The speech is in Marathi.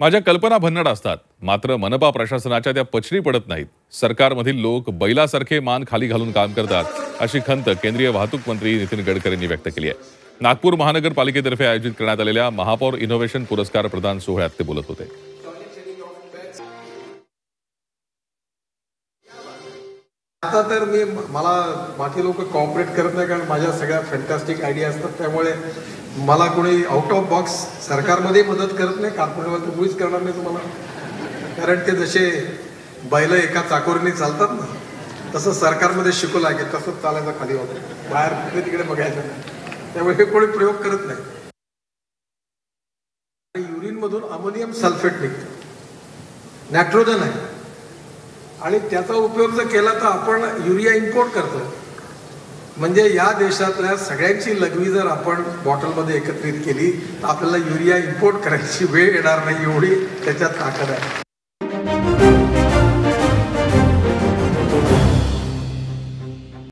माझ्या कल्पना भन्नड असतात. मात्र मनपा प्रशासनाच्या त्या पछरी पडत नाहीत. सरकारमधील लोक बैलासारखे मान खाली घालून काम करतात अशी खंत केंद्रीय वाहतूक मंत्री नितीन गडकरींनी व्यक्त केली आहे. नागपूर महानगरपालिकेतर्फे आयोजित करण्यात आलेल्या महापौर इनोव्हेशन पुरस्कार प्रदान सोहळ्यात ते बोलत होते. आता तर मी मला बाकी लोक कॉपरेट करत नाही कारण माझ्या सगळ्या फॅन्टॅस्टिक आयडिया असतात त्यामुळे मला कोणी आउट ऑफ बॉक्स सरकारमध्ये मदत करत नाही कॉर्पोरेटवर तर मुळीच करणार नाही तुम्हाला. कारण ते जसे बैल एका चाकोरीने चालतात ना तसं सरकारमध्ये शिकू लागेल तसंच चालायचं खाली होतं बाहेर कुठे तिकडे बघायचं नाही. त्यामुळे हे कोणी प्रयोग करत नाही. युरिनमधून अमोनियम सल्फेट निघतं. नायट्रोजन आहे. आणि त्याचा उपयोग जर केला तर आपण युरिया इम्पोर्ट करतो म्हणजे या देशातल्या सगळ्यांची लघवी जर आपण बॉटलमध्ये एकत्रित केली तर आपल्याला युरिया इम्पोर्ट करायची वेळ येणार नाही एवढी त्याच्यात ताकद आहे.